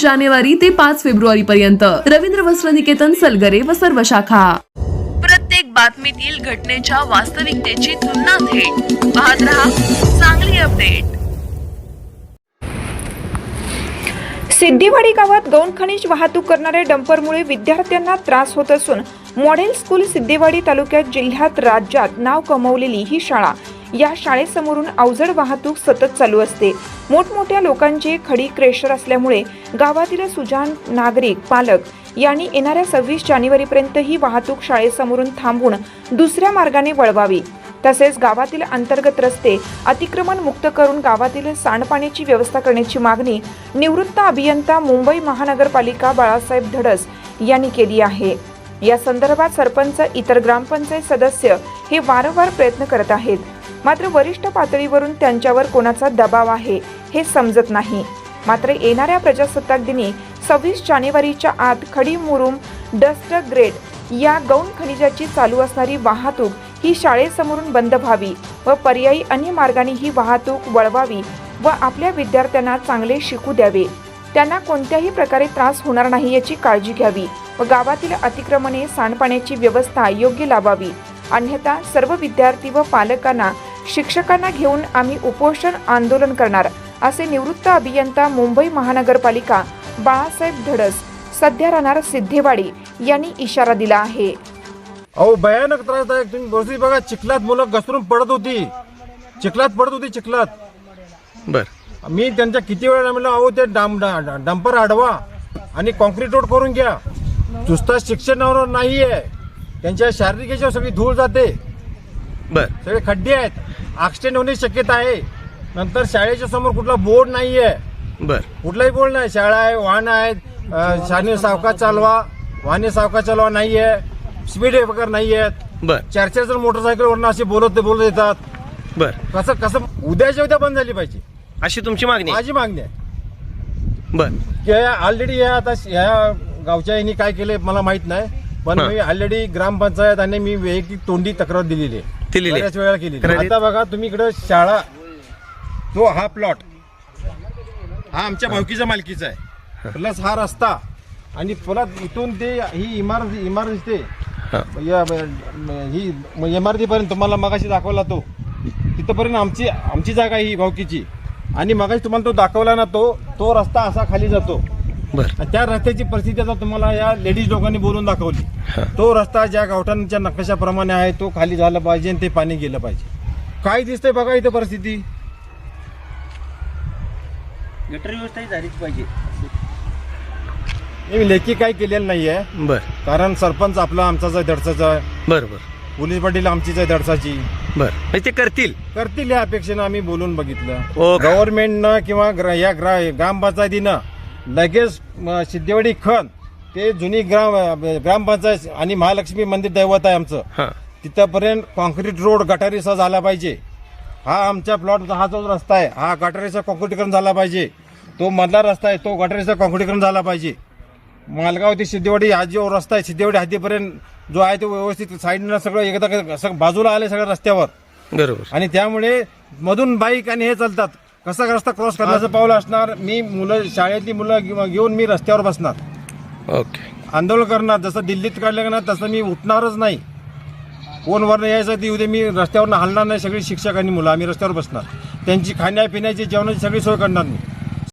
जानेवारी ते पाच फेब्रुवारी पर्यंत रवींद्र वस्त्र निकेतन सलगरे व सर्व शाखा. प्रत्येक बातमीतील घटनेच्या वास्तविकतेची तुलना थेट. पाहत रहा चांगली अपडेट. सिद्धिवाडी गावात गौण खनिज वाहतूक करणाऱ्या डंपरमुळे विद्यार्थ्यांना त्रास होत असून मॉडेल स्कूल सिद्धिवाडी तालुक्यात जिल्ह्यात राज्यात नाव कमवलेली ही शाळा या शाळेसमोरून अवजड वाहतूक सतत चालू असते. मोठमोठ्या लोकांचे खडी क्रेशर असल्यामुळे गावातील सुजान नागरिक पालक यांनी येणाऱ्या सव्वीस जानेवारीपर्यंत ही वाहतूक शाळेसमोरून थांबून दुसऱ्या मार्गाने वळवावी. तसेच गावातील अंतर्गत रस्ते अतिक्रमण मुक्त करून गावातील सांडपाण्याची व्यवस्था करण्याची मागणी निवृत्त अभियंता मुंबई महानगरपालिका बाळासाहेब धडस यांनी केली आहे. या संदर्भात सरपंच इतर ग्रामपंचायत सदस्य हे वारंवार प्रयत्न करत आहेत. मात्र वरिष्ठ पातळीवरून त्यांच्यावर कोणाचा दबाव आहे हे समजत नाही. मात्र येणाऱ्या प्रजासत्ताक दिनी सव्वीस जानेवारीच्या आत खडी मुरुम डस्ट ग्रेड या गौण खनिजाची चालू असणारी वाहतूक ही शाळेसमोरून बंद व्हावी व पर्यायी अन्य मार्गाने ही वाहतूक वळवावी व आपल्या विद्यार्थ्यांना चांगले शिकू द्यावे. त्यांना कोणत्याही प्रकारे त्रास होणार नाही याची काळजी घ्यावी व गावातील अतिक्रमणे सांडपाण्याची व्यवस्था योग्य लावावी. अन्यथा सर्व विद्यार्थी व पालकांना शिक्षकांना घेऊन आम्ही उपोषण आंदोलन करणार असे निवृत्त अभियंता मुंबई महानगरपालिका बाळासाहेब धडस सध्या राहणार सिद्धेवाडी यांनी इशारा दिला आहे. अहो भयानक त्रासदायक तुम्ही बसली बघा चिखलात मुलं घसरून पडत होती. चिखलात पडत होती चिखलात. बर. मी त्यांच्या किती वेळा म्हणलं अहो ते डाम डा- डंपर अडवा आणि कॉन्क्रीट रोड करून घ्या. नुसता शिक्षणावर नाही आहे त्यांच्या शारीरिक याच्यावर सगळी धूळ जाते. बर. सगळे खड्डे आहेत. ऍक्सिडेंट होण्याची शक्यता आहे. नंतर शाळेच्या समोर कुठला बोर्ड नाही आहे बर. कुठलाही बोर्ड नाही. शाळा आहे वाहन आहेत शाने सावकाश चालवा. वाहने सावकाश चालवा नाही आहे स्पीड ब्रेकर नाही आहेत बर. चार चार जण मोटरसायकलवरनं असे बोलत बोलत येतात. बर. कसं कसं उद्याच्या उद्या बंद झाली पाहिजे. अशी तुमची मागणी? माझी मागणी आहे. बर. ऑलरेडी या आता ह्या गावच्या यांनी काय केलंय मला माहीत नाही. पण. मी ऑलरेडी ग्रामपंचायत आणि मी वैयक्तिक तोंडी तक्रार दिलेली आहे. आहे. बऱ्याच वेळा केली तक्रारी- आता बघा तुम्ही इकडं शाळा तो हा प्लॉट हा आमच्या भावकीच्या मालकीचा आहे. प्लस हा रस्ता. आणि परत इथून ते ही इमारत इमारत दिसते. हा. या म- ही म- इमारतीपर्यंत तुम्हाला मगाशी दाखवला तो. तिथपर्यंत आमची आमची जागा आहे ही भावकीची. आणि मगाशी तुम्हाला तो दाखवला ना तो तो रस्ता असा खाली जातो. बर. त्या रस्त्याची परिस्थिती आता तुम्हाला या लेडीज लोकांनी बोलून दाखवली. हा. तो रस्ता ज्या गावठांच्या नकाशाप्रमाणे आहे तो खाली झाला पाहिजे आणि ते पाणी गेलं पाहिजे. काय दिसतंय बघा इथं परिस्थिती? गटर व्यवस्था ही झालीच पाहिजे. मी लेखी काय केलेलं नाहीये. बर. कारण सरपंच आपला आमचाच आहे दडसाचा आहे. बर बर. पोलीस पाटील आमचीच आहे दडसाची बर. म्हणजे ते करतील. करतील या अपेक्षेनं आम्ही बोलून बघितलं. ओके. गव्हर्नमेंटनं किंवा ग्र- या ग्रा ग्रामपंचायतीनं लगेच सिद्धेवाडी खण ते जुनी ग्राम ग्रामपंचायत आणि महालक्ष्मी मंदिर दैवत आहे आमचं. तिथपर्यंत कॉन्क्रीट रोड गटारीचा झाला पाहिजे. हा आमच्या प्लॉटचा हा जो रस्ता आहे हा गटारीचा कॉन्क्रीटीकरण झाला पाहिजे. तो मधला रस्ता आहे तो गटारीचा कॉन्क्रीटीकरण झाला पाहिजे. मालगाव ते सिद्धेवाडी हा जो रस्ता आहे सिद्धेवाडी हद्दीपर्यंत जो आहे तो व्यवस्थित साईडनं सगळं एकदा बाजूला आले सगळ्या रस्त्यावर. बरोबर. आणि त्यामुळे मधून बाईक आणि हे चालतात. कसा रस्ता क्रॉस करण्याचं पाऊल असणार? मी मुलं शाळेतली मुलं घेऊ- घेऊन मी रस्त्यावर बसणार. ओके. आंदोलन करणार. जसं दिल्लीत काढलं ना तसं मी उठणारच नाही. कोण वरनं यायचं ती उद्या मी रस्त्यावरनं हलणार नाही सगळी शिक्षक आणि मुलं. आम्ही रस्त्यावर बसणार. त्यांची खाण्यापिण्याची जेवणाची सगळी सोय करणार मी.